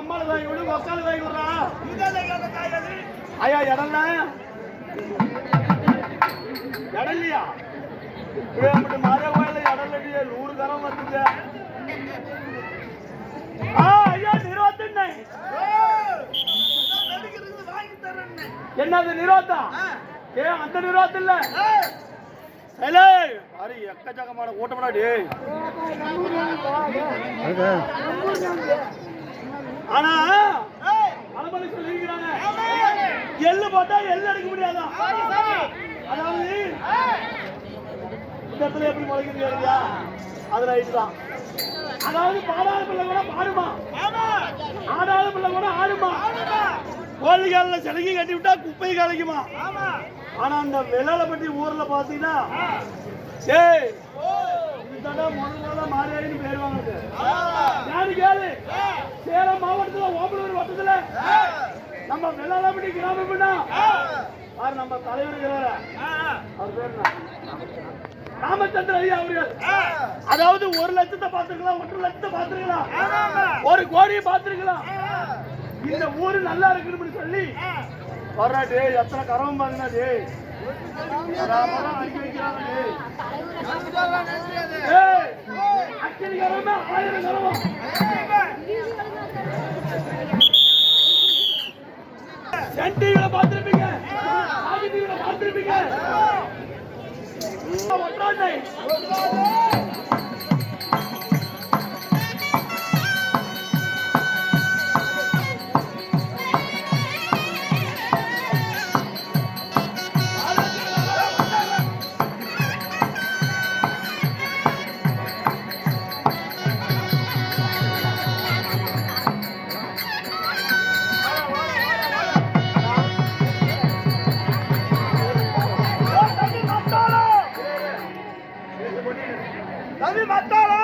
அம்மால வாங்கி விடு மக்கால வாங்கி விடுறா. இதானே ஐயா இடம்ல இடம் இல்லையா? இப்படி மர கோயில இடம் இல்லையே நூறு தரம் ஐயா என்னது நிரோத்தா ஏ அந்த நிரோத்தம் இல்ல? ஏலே அரி எக்கச்சக்கமான கூட்டம்டா டேய். ஆனா பலபலி சொல்லிருக்கிறாங்க எள்ளு போட்டா எள்ளு அடிக்க முடியாதா? அதாவது இந்த இடத்துல எப்படி முளைக்கிறது இல்லையா அது ரைட்டு தான். அதாவது பாடாத பிள்ளை கூட பாடுமா? ஆடாத பிள்ளை கூட ஆடுமா? கோழிகால சிலங்கி கட்டி விட்டா குப்பை கலைக்குமா? ஆனா அந்த வெள்ளாளப்பட்டி ஊர்ல பாத்தீங்கன்னா ஏய் இதுதான் முதல்ல மாறியாயின்னு பேர் வாங்குது யாரு கேளு? சேலம் மாவட்டத்துல ஓமலூர் வட்டத்துல நம்ம வெள்ளாளப்பட்டி கிராமம்னா? பாரு நம்ம தலைவர் இருக்கிறாரு அவர் பேர்? ராமச்சந்திர ஐயா அவர்கள். அதாவது ஒரு லட்சத்தை பார்த்திருக்கலாம் ஒன்றரை லட்சத்தை பார்த்திருக்கலாம். ஒரு கோடியை பார்த்திருக்கலாம். இந்த ஊரு நல்லா இருக்குன்னு சொல்லி வர்றா டேய் எத்தனை கரவம் பாருங்க டேய் ராமரா அடிக்க வைக்கிறாங்க டேய் ஏய் அக்கினி கரவமே ஆயிரம் கரவம் சன் டிவில பார்த்திருப்பீங்க ஆதி டிவில பார்த்திருப்பீங்க ஒன்றாண்டை தம்பி மத்தாளா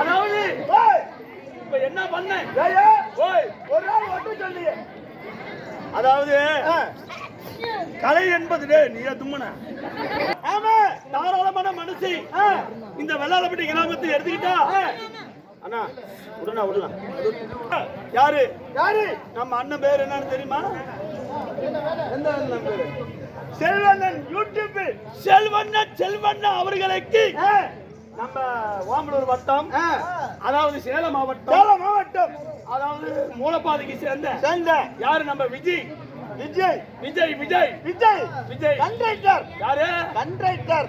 அதாவது இப்ப என்ன பண்ண? ஒரு நாள் வட்டு சொல்லி அதாவது கலை என்பது நீ தும்மன. ஆமா. தாராளமான மனசு இந்த வெள்ளாளப்பட்டி கிராமத்தை எடுத்துக்கிட்டா? அண்ணா விடுண்ணா விடுண்ணா யாரு? யாரு? நம்ம அண்ணன் பேர் என்னன்னு தெரியுமா? செல்வண்ணன் யூடியூப் செல்வண்ணன் செல்வண்ணன் அவர்களுக்கு நம்ம ஓமலூர் வட்டம் அதாவது சேலம் மாவட்டம் சேலம் மாவட்டம். அதாவது மூலப்பாதைக்கு சேர்ந்த சேர்ந்த. யாரு நம்ம விஜய்? விஜய். விஜய் விஜய். விஜய். விஜய். கண்ட்ரைட்டர் யாரு? கண்ட்ரைட்டர்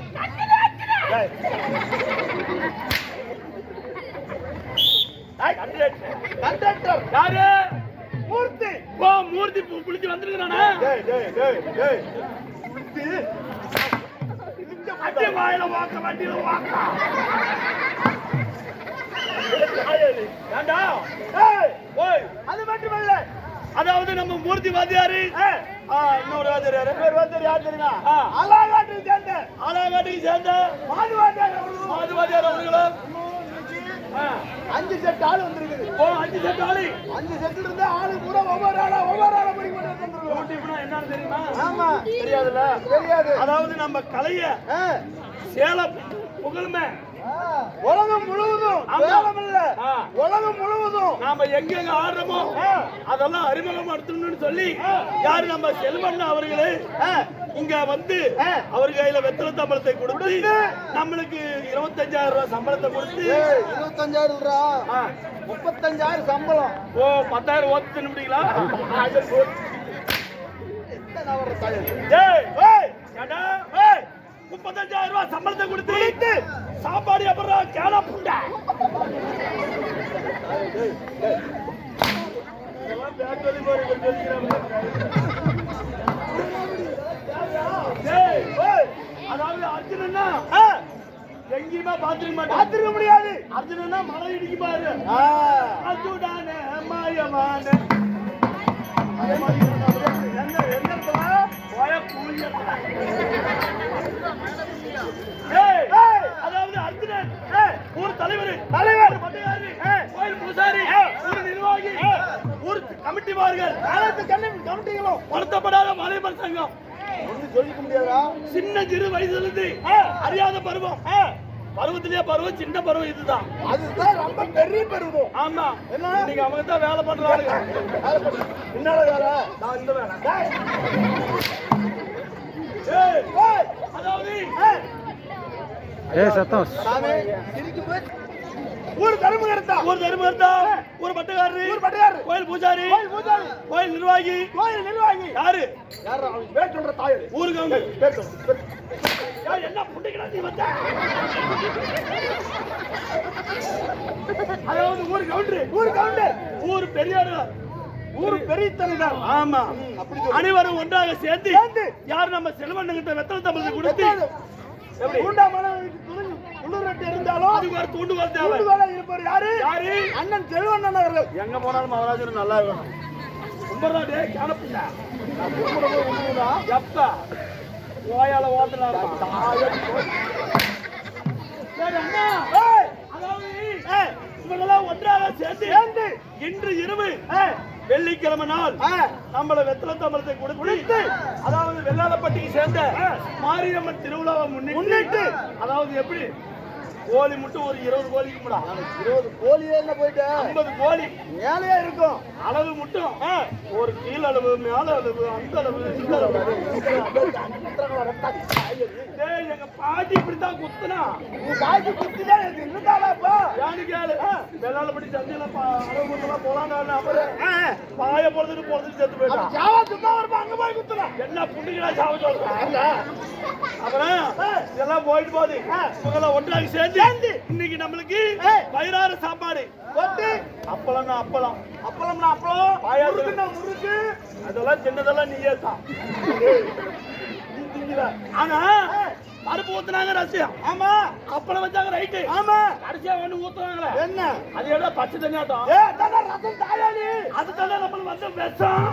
கண்ட்ரைட்டர் யாரு? மூர்த்தி. ஓ மூர்த்தி புளிச்சு டேய் அடி வாயில வாக்க வண்டியில வாக்க. அது மட்டுமல்ல. அதாவது நம்ம மூர்த்தி வாத்தியாரு. இன்னொரு வாத்தியார். யாரு பேர் வந்து யார் தெரியுமா? ஆ. அலாகாட்டில் சேர்ந்த. ஆலாகாட்டுக்கு சேர்ந்த மாதுவாட்டியார் அவர்களும். மாது வாத்தியார் அவர்களும். அஞ்சு செட் ஆள் வந்திருக்குது. ஓ அஞ்சு செட் ஆளு. அஞ்சு செட்ல இருந்து ஆளு பூரா ஒவ்வொரு ஆளா ஒவ்வொரு ஆளா படி கொண்டு யூடியூப்னா என்னன்னு தெரியுமா? ஆமா. தெரியாதுல்ல? தெரியாது. அதாவது நம்ம கலைய. சேலம் புகழ்மை. உலகம் முழுவதும். சேலம் இல்ல. உலகம் முழுவதும். நாம எங்கெங்க ஆடுறோமோ அதெல்லாம் அறிமுகப்படுத்தணும்னு சொல்லி யாரு நம்ம செல்வண்ணா அவர்களே இங்க வந்து அவர் கையில வெத்தலை சம்பளத்தை கொடுத்து நம்மளுக்கு இருபத்தஞ்சாயிரம் ரூபாய் சம்பளத்தை கொடுத்து இருபத்தஞ்சாயிரம் ரூபா. ஆ, முப்பத்தஞ்சாயிரம் சம்பளம். ஓ பத்தாயிரம் ஓத்து தின்னுட்டீங்களா முப்பத்தஞ்சாயிரம் ரூபாய் சம்பளத்தை கொடுத்து சாப்பாடு அப்புறம் கேளா புண்டை. இதெல்லாம் பேக் வலி போய் இங்க தெரிஞ்சுக்கிறாங்க. டேய், ஏய், அதாவது அர்ஜுனன்னா பாத்துருக்க மாட்டேன். பார்த்திருக்க முடியாது. அர்ஜுனன்னா மழை இடிக்கு பாரு. அதுடான மாயமான. அதே மாதிரி எந்த எந்த இடத்துல போய ஏய், அதாவது அர்ஜுனன். ஊர் தலைவர். தலைவர். பட்டையாரு கோயில் பூசாரி. ஊர் நிர்வாகி. ஊர் கமிட்டிமார்கள் அனைத்து கமிட்டிகளும் வருத்தப்படாத மலைமர் சங்கம் சொல்லிக்க முடியாதா சின்ன சிறு வயசுல இருந்து அறியாத பருவம். பருவத்திலேயே பருவம் சின்ன பருவம் இதுதான். அதுதான் ரொம்ப பெரிய பெருமை ஆமா. என்ன? இன்னைக்கு அவங்க தான் வேலை பண்றாங்க என்னடா வேலை நான் இந்த வேலை. அதாவது ஏய். சத்தம். சாமி, சிரிக்கும் போது ஊர் கரும்பு கருத்தா? ஒரு தர்மகர்த்தா ஒரு பட்டக்காரரு. ஊர் பட்டையாரு கோயில் பூஜாரி? கோயில் பூஜாரி. கோயில் நிர்வாகி? கோயில் நிர்வாகி. யாரு? யாரா? அவன் பேர் சொல்ற தாயரு. ஊருக்கு அவங்க பேர். ஏய், என்ன புண்டைகளா நீ வந்த அதாவது ஊர் கவுண்டரு ஊர் கவுண்டர். ஊர் பெரியாரு? ஊர் பெரிய தலைவர் ஆமா. அனைவரும் ஒன்றாக சேர்ந்து. யார் நம்ம செல்வண்ணங்கிட்ட வெத்தலை தமிழ் கொடுத்து உள்ளூரட்டு இருந்தாலும் அதுக்கு ஒரு தூண்டுகோல் தேவை. இருப்பவர் யாரு? யாரு? அண்ணன் செல்வண்ணன் அவர்கள். எங்க போனாலும் மகாராஜன் நல்லா இருக்கணும். கும்பரா டே? எப்ப? ஓயால ஓட்டுனா அதாவது ஏய், இவங்கெல்லாம் ஒன்றாக சேர்ந்து சேர்ந்து. இன்று இரவு வெள்ளிக்கிழமை நாள் நம்மள வெத்தலை தமிழத்தை கொடுத்து அதாவது வெள்ளாளப்பட்டிக்கு சேர்ந்த மாரியம்மன் திருவிழாவை முன்னிட்டு முன்னிட்டு. அதாவது எப்படி? கோழி மட்டும் ஒரு இருபது கோழிக்கு முடா நாளைக்கு இருபது கோழியே என்ன போயிட்டு ஐம்பது கோழி மேலேயே இருக்கும் அளவு மட்டும் ஒரு கீழ் அளவு மேல அளவு அந்த அளவு இந்த அளவு எங்க பாட்டி இப்படித்தான் குத்துனா? உங்க பாய்க்கு குத்திதான் எனக்கு இருந்தாலாப்பா யானு கேளு. வெள்ளாளப்பட்டி சந்தையில பா- அளவு மட்டும் போலான்னு அப்புறம் பாய போறதுக்கு போறதுக்கு செத்து போயிட்டான். ஜாவா சும்மா வருப்பா அங்க போய் குத்துலாம் என்ன புண்ணிகளா சாவ சொல்றேன் அப்புறம் இதெல்லாம் போயிட்டு போகுது. இவங்கெல்லாம் ஒன்றாக சேர்ந்து இன்னைக்கு நம்மளுக்கு வயிறார சாப்பாடு. கொட்டு அப்பளம்னா அப்பளம். அப்பளம்னா அப்பளம். பாயாசம். முறுக்குன்னா முறுக்கு. அதெல்லாம் சின்னதெல்லாம் நீயே தான். ஆனா பருப்பு ஊத்துனாங்க ரசியம் ஆமா. அப்பளம் வச்சாங்க ரைட்டு. ஆமா. கடைசியா ஒண்ணு ஊத்துறாங்களே என்ன? அது ஏதோ பச்சை தண்ணியாட்டம் ஏ தானே ரசம் தாயாளி அது தானே நம்மளுக்கு வந்து விஷம்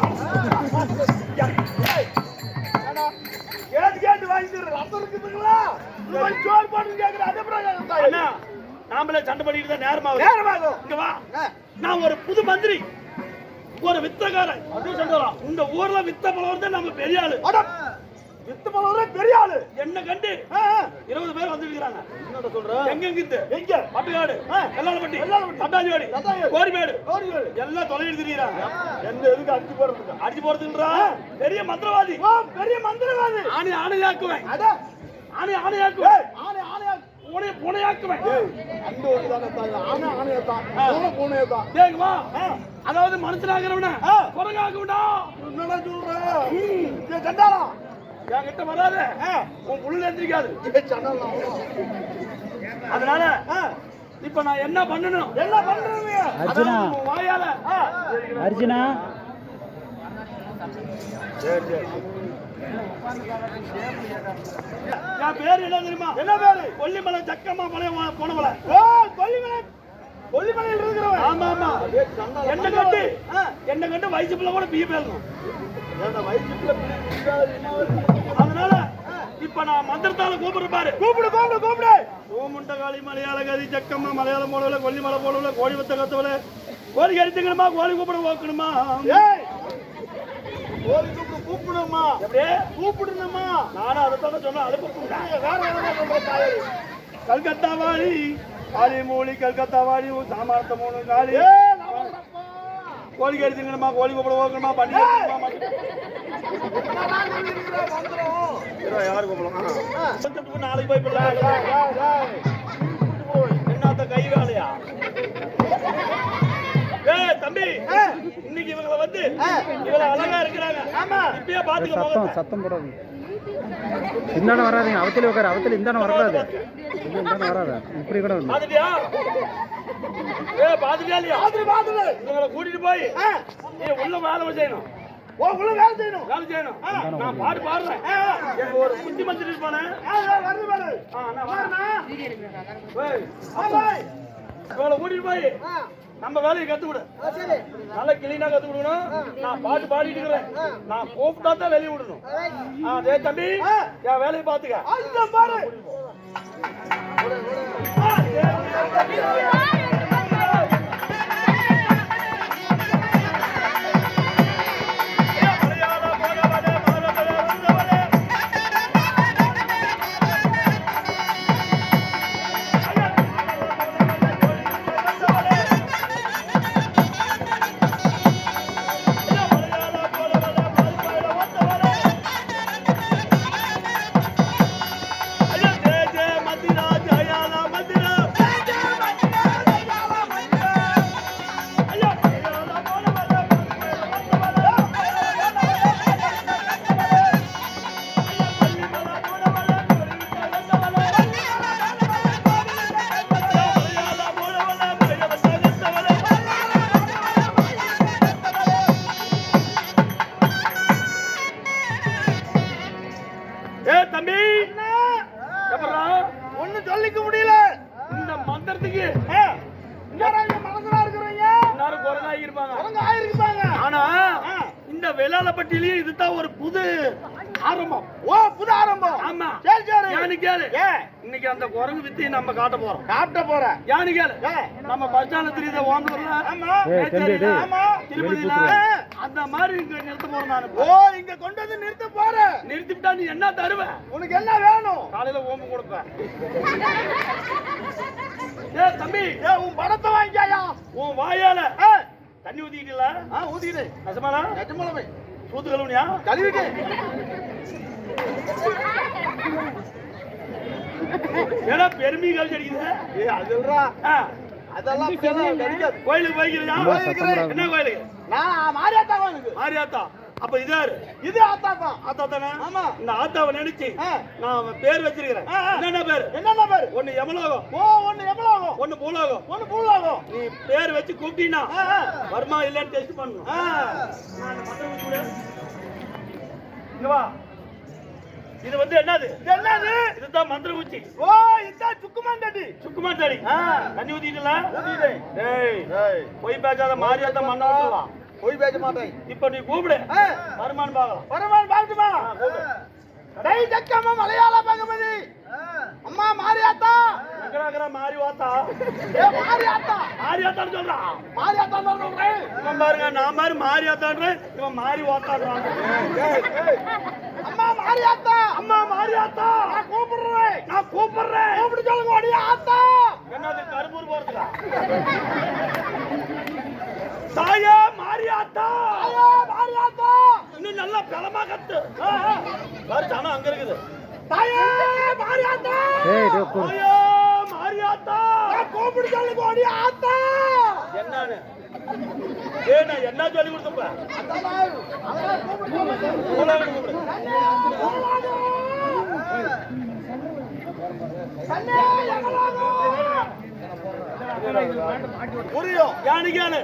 கேட்டு கேட்டு வாங்கிட்டு ரசம் இருக்குதுங்களா? சோறு போட்டு கேக்குற அதே பிரகாரம் நாமளே சண்டை பண்ணிட்டு தான் நேரமா நேரமாகும் இங்க வா. நான் ஒரு புது மந்திரி. ஒரு வித்தக்காரன் அப்படி சொல்றோம். இந்த ஊர்ல வித்த பழம் தான் நம்ம பெரிய ஆளு. அட வித்து போனவரே பெரிய ஆளு. என்ன கண்டு. இருபது பேர் வந்துருக்காங்க என்னடா சொல்ற? எங்க எங்கிருந்து எங்க? பட்டுக்காடு வெள்ளாளப்பட்டி வெள்ளாளப்பட்டி, தட்டாஞ்சிவாடி கோரிமேடு. கோரிமேடு. எல்லாம் தொலை எடுத்துக்கிறாங்க எந்த எதுக்கு அடிச்சு போறதுக்கு? அடிச்சு போறதுன்றா பெரிய மந்திரவாதி. பெரிய மந்திரவாதி. ஆணை ஆணையாக்குவேன். அட. ஆணை ஆணையாக்குவேன். ஆனை ஆனையா உனைய புனையாக்குவேன். அந்த ஒரு தானே ஆனை ஆனையா தான் பூனை பூனையா தான் டேய் வா. அதாவது மனுஷனாகிறவன ஆ. குரங்காக்குவிடா என்னடா சொல்ற? சண்டாளா. என்கிட்ட வராத. உன் புள்ள எந்திரிக்காது அதனால இப்ப நான் என்ன பண்ணணும்? என்ன பண்றீங்க அர்ஜுனா. வாயால. அர்ஜுனா. என் பேர் என்ன தெரியுமா? என்ன பேரு? கொல்லிமலை மலை போனவள. ஓ கொல்லிமலை கொல்லிமலையில் இருக்கிறவன். ஆமா ஆமா. என்ன கண்டு என்ன கண்டு வயசு பிள்ளை கூட பிய பேசணும் அதனால இப்ப நான் மந்திரத்தால கூப்பிடுற பாரு. கூப்பிடு கூப்பிடு கூப்பிடு. ஓமுண்ட காளி மலையாள கதி ஜக்கம்மா மலையாளம் போடல கொல்லிமலை போடல கோழி வத்த கத்தவல. கோழி கடித்துக்கணுமா கோழி கூப்பிட ஓக்கணுமா கோழி கூப்பிடு கூப்பிடுமா எப்படியே? கூப்பிடுங்கம்மா நானும் அதை சொன்னேன் அதை கூப்பிடுறேன் கல்கத்தா வாடி காளி மூலி கல்கத்தா வாடி உன் சாமார்த்த மூணு காளி ஏ நமஸ்தப்பா கோழி கூப்பிட ஓக்கணுமா பண்ணி யாரு கூப்பிடலாம். நாளைக்கு போய். என்னத்த கை வேலையா? தம்பி இன்னைக்கு இவங்கள வந்து இவள அழகா இருக்கிறாங்க. ஆமா. இப்பயே பாத்துக்க சத்தம் போக சத்தம் போடாது இந்தாண்ட வராதீங்க அவத்திலே உட்காரு அவத்தில இந்தாண்ட வரக்கூடாது இது இந்தாண்ட வராத இப்படி கூட வந்து கூட்டிட்டு போய் உள்ள வேலை செய்யணும் ஓ உள்ள வேலை செய்யணும் வேலை செய்யணும் நான் பாட்டு பாடுறேன் எனக்கு ஒரு புத்தி மந்திரி இருப்பானே வருது பாரு நான் வரேன். பாய். கூட்டிட்டு நம்ம வேலையை கத்து கொடு ஆ, சரி. நல்லா கிளீனா கத்து கொடுக்கணும் நான் பாட்டு பாடிட்டு இருக்கிறேன். நான் கூப்பிட்டா தான் வெளியே விடணும். டேய் தம்பி. என் வேலையை பாத்துக்க பாரு. இந்த வெள்ளாளப்பட்டியிலேயே இதுதான் ஒரு புது ஆரம்பம். ஓ புது ஆரம்பம். ஆமா. சரி சரி. யானு கேளு. ஏ. இன்னைக்கு அந்த குரங்கு வித்தி நம்ம காட்ட போறோம். சாப்பிட்ட போற. யானு கேளு. ஏ. நம்ம ஸ்டாண்ட்ல தெரியுத ஓம்பூர்ல ஆமா. ஆமா. திருப்பதியில அந்த மாதிரி இங்க நிறுத்த போறோம் நான். ஓ இங்க கொண்டு வந்து நிறுத்த போற. நிறுத்திவிட்டா நீ என்ன தருவ? உனக்கு என்ன வேணும்? காலையில ஓம்பு கொடுப்பேன் ஏ தம்பி. ஏ உன் படத்தை வாங்கிக்காயா? உன் வாயால. ஏ தண்ணி ஊத்திக்கிட்டல ஆ ஊத்திக்கிடு நசமாலா நெட்டமலமை சூத்து கழுவுனியா? கழுவிட்டு ஏடா பெருமை கழிச்சு அடிக்குது ஏ அதுல்றா ஆ, அதெல்லாம் கோயிலுக்கு போய்க்கிறியா போயிருக்கிறேன். என்ன கோயிலுக்கு நான் மாரியாத்தா எனக்கு மாரியாத்தா? அப்ப இதாரு இது ஆத்தா தான் ஆத்தா தானே? ஆமா. இந்த ஆத்தாவை நினைச்சு. நான் பேர் வச்சிருக்கிறேன். என்னென்ன பேரு? என்னென்ன பேரு? ஒண்ணு யமலோகம். ஓ ஒண்ணு ஆகும் ஒண்ணு பூலோகம். ஒண்ணு பூலாகும். நீ பேர் வச்சு கூப்பிட்டீங்கன்னா. வருமா இல்லன்னு டெஸ்ட் பண்ணணும். ஆ. நான் அந்த மந்திரம் வச்சு விடு. இங்க வா. இது வந்து என்னது? இது என்னது? இதுதான் மந்திர குச்சி ஓ இதான் சுக்குமாண்டடி சுக்குமா தடி ஆ. தண்ணி ஊத்திட்டல ஊத்திட்டேன். டேய் போய் பேசாத மாரியாத்தா மண்ண விட்டுலாம் போய் பேச மாட்டேன். இப்ப நீ கூப்பிடு. வருமானம் பார்க்கலாம். ஆ, கூப்பிடு. டேய் ஜக்கம்மா மலையாள பகவதி அம்மா மாரியாத்தா. நகராகரா மாறி வாத்தா ஏ மாரியாத்தா. மாரியாத்தான்னு சொல்றான் மாரியாத்தா தான் சொல்றேன் இவன் பாருங்க நான் மாதிரி மாரியாத்தான்றேன் இவன் ஏய், ஏய். அம்மா மாரியாத்தா. அம்மா மாரியாத்தா. நான் கூப்பிடுறேன். நான் கூப்பிடுறேன். கூப்பிட்டு சொல்லுங்க ஒடியா ஆத்தா. என்னது கருப்பூர் போறதுக்கா? தாயா மாரியாத்தா மாரியாத்தா இன்னும் நல்லா பலமா கத்து. பாரு ஜனம் அங்க இருக்குது. தாயே மாரியாத்தா ஏய் டேய் உட்காரு. தாயா மாரியாத்தா நான் கூப்பிட்டு சொல்லுங்க ஒடியா ஆத்தா! என்னன்னு ஏ நான் என்ன சொல்லி கொடுத்தப்ப? கூப்பிடு புரியும் யானிக்கானு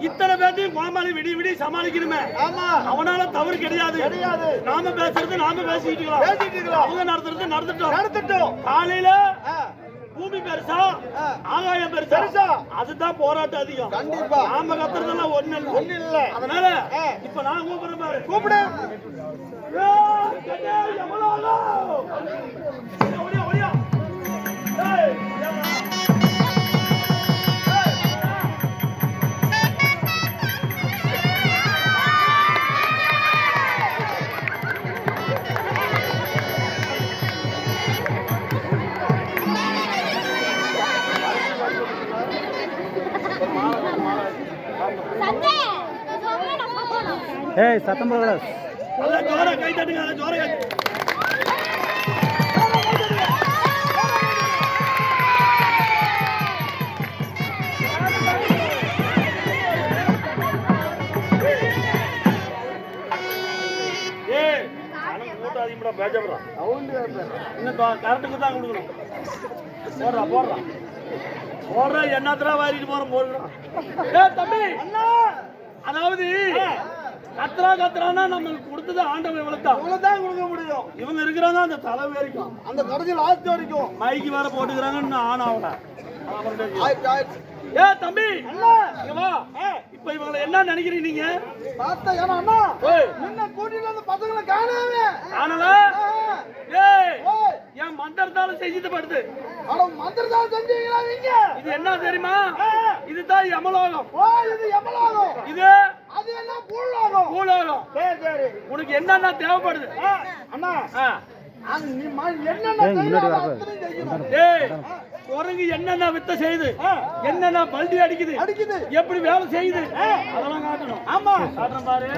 இத்தனை பேர்த்தையும் கோமாளி விடி விடி சமாளிக்கணுமே ஆமா அவனால தவறு கிடையாது கிடையாது. நாம பேசுறது நாம பேசிட்டு இருக்கலாம். அவங்க நடத்துறது நடந்துட்டோம் நடத்தட்டும் காலையில பூமி பெருசா. ஆகாயம் பெருசா பெருசா. அதுதான் போராட்டம் அதிகம் கண்டிப்பா. நாம கத்துறதெல்லாம் ஒண்ணு இல்ல ஒண்ணு இல்ல. அதனால. இப்ப நான் கூப்பிடுறேன் பாரு கூப்பிடு எவ்வளவு? ஒடியா, ஒடியா. ஏய், சத்தம் போடக்கூடாது நல்லா கை தட்டுங்க நல்லா கை ஏய், ஜனம் கூட்டம் இன்னும் கரண்ட்டுக்கு தான் கொடுக்கணும் போடுறா போடுறா. போடுறா என்னத்தரா வாரிட்டு போறோம் போடுறான் தம்பி. அதாவது கத்துறா கத்துறான்னா நம்மளுக்கு கொடுத்தது ஆண்டவன் இவ்வளவுதான். இவ்வளவுதான் கொடுக்க முடியும். இவங்க இருக்கிறாங்க அந்த தலை வரைக்கும். அந்த கடைசி லாஸ்ட் வரைக்கும். மைக்கு வேற போட்டுக்கிறாங்க இன்னும் ஆன் ஆகல. ஏ தம்பி! வா. இப்ப இவங்களை என்ன நினைக்கிறீங்க நீங்க? பார்த்தா ஏன்னா அண்ணா என்ன கூட்டிட்டு வந்த பசங்களை காணாமே. காணல. ஏய். என் மந்திரத்தால செஞ்சுட்டு படுது அட மந்திரதான் செஞ்சீங்களா நீங்க? இது என்ன தெரியுமா? இதுதான் யமலோகம். ஓ இது எவ்வளவு இது அது என்ன பூலோகம் பூலோகம் சரி சரி. உனக்கு என்னென்ன தேவைப்படுது? ஆ, அண்ணா. குரங்கு என்னென்ன வித்த செய்யுது? என்னென்ன பல்டி அடிக்குது? அடிக்குது. எப்படி வேலை செய்யுது? அதெல்லாம் காட்டணும். ஆமா. காட்டுறேன் பாரு.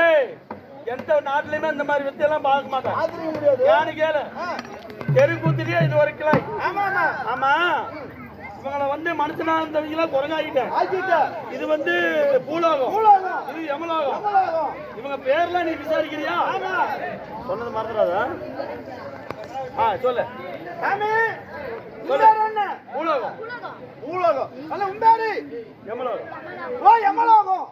ஏய் எந்த நாட்டுலயுமே இந்த மாதிரி வித்தையெல்லாம் பார்க்க மாட்டேன். யானு கேளு. தெருக்கூத்திலேயே இது ஆமா அண்ணா ஆமா. இவங்கள வந்து மனுஷனா இருந்தவங்களா குரங்காகிட்டேன் இது வந்து பூலோகம். இது யமலோகம். இவங்க பேர்லாம் நீ விசாரிக்கிறியா? ஆமா. சொன்னது மறந்துடாத. ஆ சொல்லு. பூலோகம். பூலோகம். அல்ல உண்டாரு. யமலோகம். ஓ எமலோகம்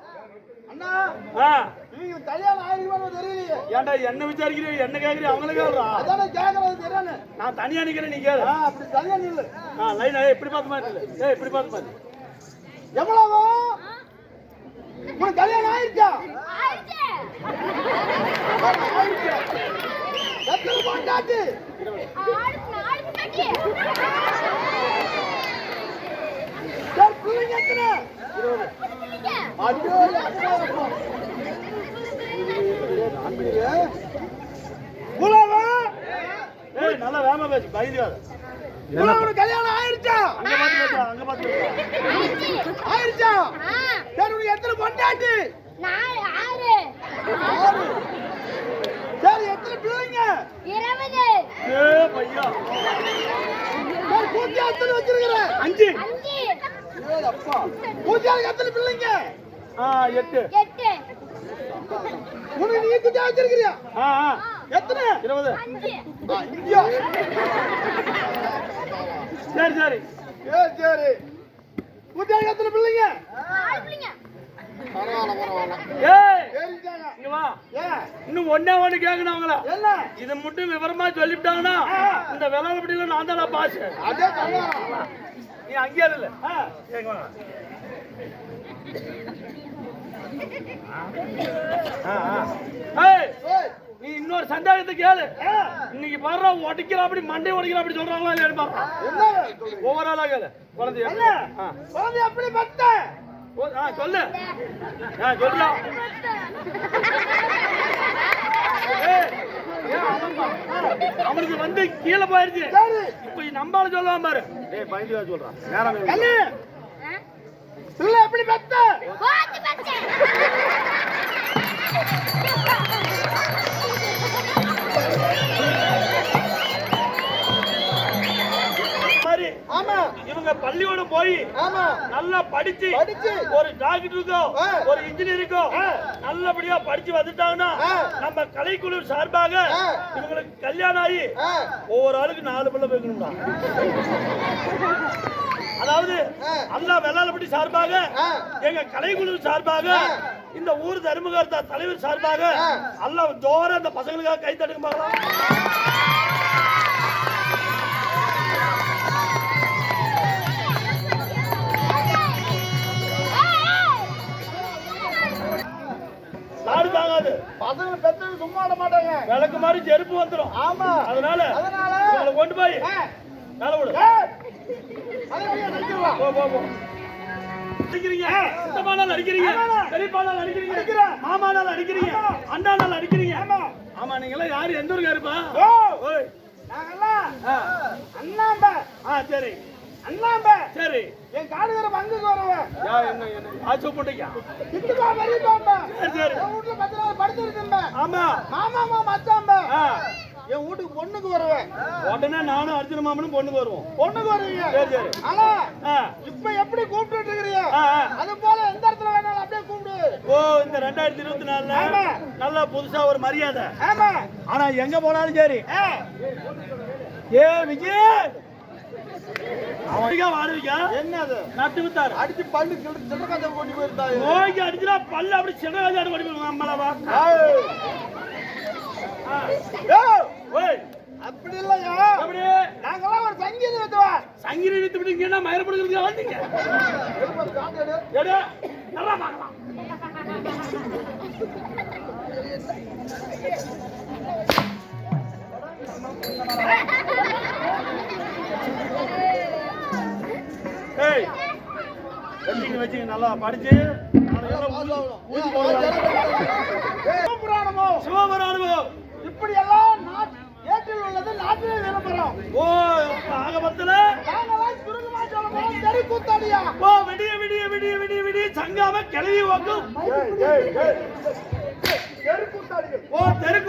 ஏன்டா என்ன விசாரிக்கிறியோ என்ன கேட்குறியோ அவங்கள கேளுடா. அதானே கேட்கறது தெரியல நான் தனியா நிக்கிறேன் நீ கேளு. அப்படி சரியா நில்லு. ஆ லைன் இப்படி பார்த்து மாதிரி இல்லை ஏய் இப்படி பார்த்து மாதிரி எவ்வளவு? உனக்கு கல்யாணம் ஆயிருச்சா? ஆயிருச்சா. எத்தனை பொண்டாட்டி? சரி பிள்ளைங்க எத்தனை? நல்லா வேகமா பேசு பயந்துக்காத. கல்யாணம் ஆயிருச்சா? அங்க பேசுறா அங்க பேசுறா ஆயிருச்சா? சரி உனக்கு எத்தனை பொண்டாட்டி? ஆறு. சரி எத்தனை பிள்ளைங்க? இருபது. ஏ பையா. சரி பூஜை எத்தனை வச்சிருக்கிற? அஞ்சு. அஞ்சு ஏய் அப்பா. பூஜைக்கு எத்தனை பிள்ளைங்க? எட்டு. எட்டு. உனக்கு நீ குஞ்சா வச்சிருக்கிறியா? எத்தனை? இருபது? சரி சரி. ஏய் சரி. பூஜைக்கு எத்தனை பிள்ளைங்க? இன்னும் ஒண்ணே ஒண்ணு கேட்கணும் அவங்கள. என்ன? இதை மட்டும் விவரமா சொல்லிவிட்டாங்கன்னா இந்த விளாடப்படியில நான் தான் பாஸ் அதே தங்கம் நீ அங்கேயே இல்ல ஆ ஏங்க வாங்க ஏய், நீ இன்னொரு சந்தேகத்தை கேளு. இன்னைக்கு பாரு உடைக்கிற அப்படி மண்டை உடைக்கிற அப்படி சொல்றாங்களா இல்லையா பாரு. என்ன ஒவ்வொரு ஆளா கேளு. குழந்தைய. குழந்தை எப்படி பத்த? சொல்லு. பா- அவனுக்கு வந்து கீழே போயிருச்சு. சரி. இப்ப நம்பால சொல்லுவான் பாரு. ஏய் பயந்துவா சொல்றான். நேரம் எப்படி பத்த? ஆமா இவங்க பள்ளியோடம் போய் ஆமா நல்லா படிச்சு படிச்சு ஒரு டாக்டருக்கோ. ஒரு இன்ஜினியருக்கோ. நல்லபடியா படிச்சு வந்துட்டாங்கன்னா. நம்ம கலைக்குழு சார்பாக. இவங்களுக்கு கல்யாணம் ஆகி ஒவ்வொரு ஆளுக்கு நாலு பிள்ளை வைக்கணும்டா அதாவது. அல்லா வெள்ளாளப்பட்டி சார்பாக. எங்க கலைக்குழு சார்பாக. இந்த ஊர் தர்மகர்த்தா தலைவர் சார்பாக. அல்ல ஜோர அந்த பசங்களுக்காக கை தட்டுங்க பார்க்கலாம். நாடு தாங்காது. பசங்க பெத்தவங்க சும்மா விட மாட்டாங்க. விளக்கு மாதிரி செருப்பு வந்துடும் ஆமா. அதனால அதனால? கொண்டு போய் மேல விடு. ஏய், அதை அப்படியே நிறுத்திடலாம். போ, போ, போ. அடிக்கிறீங்க. அடிக்கிறீங்க பெரியப்பானால் அடிக்கிறீங்க. அடிக்கிறீங்க அண்ணானால் அடிக்கிறீங்க. ஆமா. நீங்க எல்லாம் யாரு? எந்த ஊருக்கு இருப்பா நாங்கெல்லாம் அண்ணாம்ப. ஆ சரி. அண்ணாம்ப. சரி. என் காடுகிற பங்குக்கு வருவேன். யா என்ன என்ன? ஆச்சு போட்டீங்க இட்டுப்பா பெரியப்பாம்ப. சரி சரி. என் வீட்டுல பத்து நாள் படுத்துருந்தேன் ஆமா. மாமாமா மச்சாம்ப. என் வீட்டுக்கு பொண்ணுக்கு வருவேன். உடனே நானும் அர்ஜுன மாமனும் பொண்ணுக்கு வருவோம். பொண்ணுக்கு வருவீங்க? சரி சரி. ஆனா இப்ப எப்படி கூப்பிட்டு இருக்கிறீங்க. அது போல எந்த இடத்துல வேணாலும் அப்படியே கூப்பிடு. ஓ இந்த ரெண்டாயிரத்தி இருபத்தி நாலுல. நல்லா புதுசா ஒரு மரியாதை. ஆமா. ஆனா எங்க போனாலும் சரி. ஏ விஜய் அடிச்சு பல்லு கதை கொண்டு போயிருந்தாரு நோய்க்கு அடிச்சுனா பல்லு அப்படி சின்னராஜாடு படி நம்மளவா? ஓய் அப்படி இல்லையா? எப்படி? நாங்கெல்லாம் ஒரு சங்கீதம் வித்துவா விட்டு இங்க என்ன மயிரப்படுக்கிறதுக்கு வந்தீங்க. நல்லா பார்க்கலாம். ஏய் வச்சுங்க வச்சுங்க நல்லா படிச்சு. எல்லாம் உள்ளது நாட்டிலே நிரம்பரம் ஓ ஓ விடிய விடிய விடிய விடிய விடிய சங்காம கிளவி வாக்கும்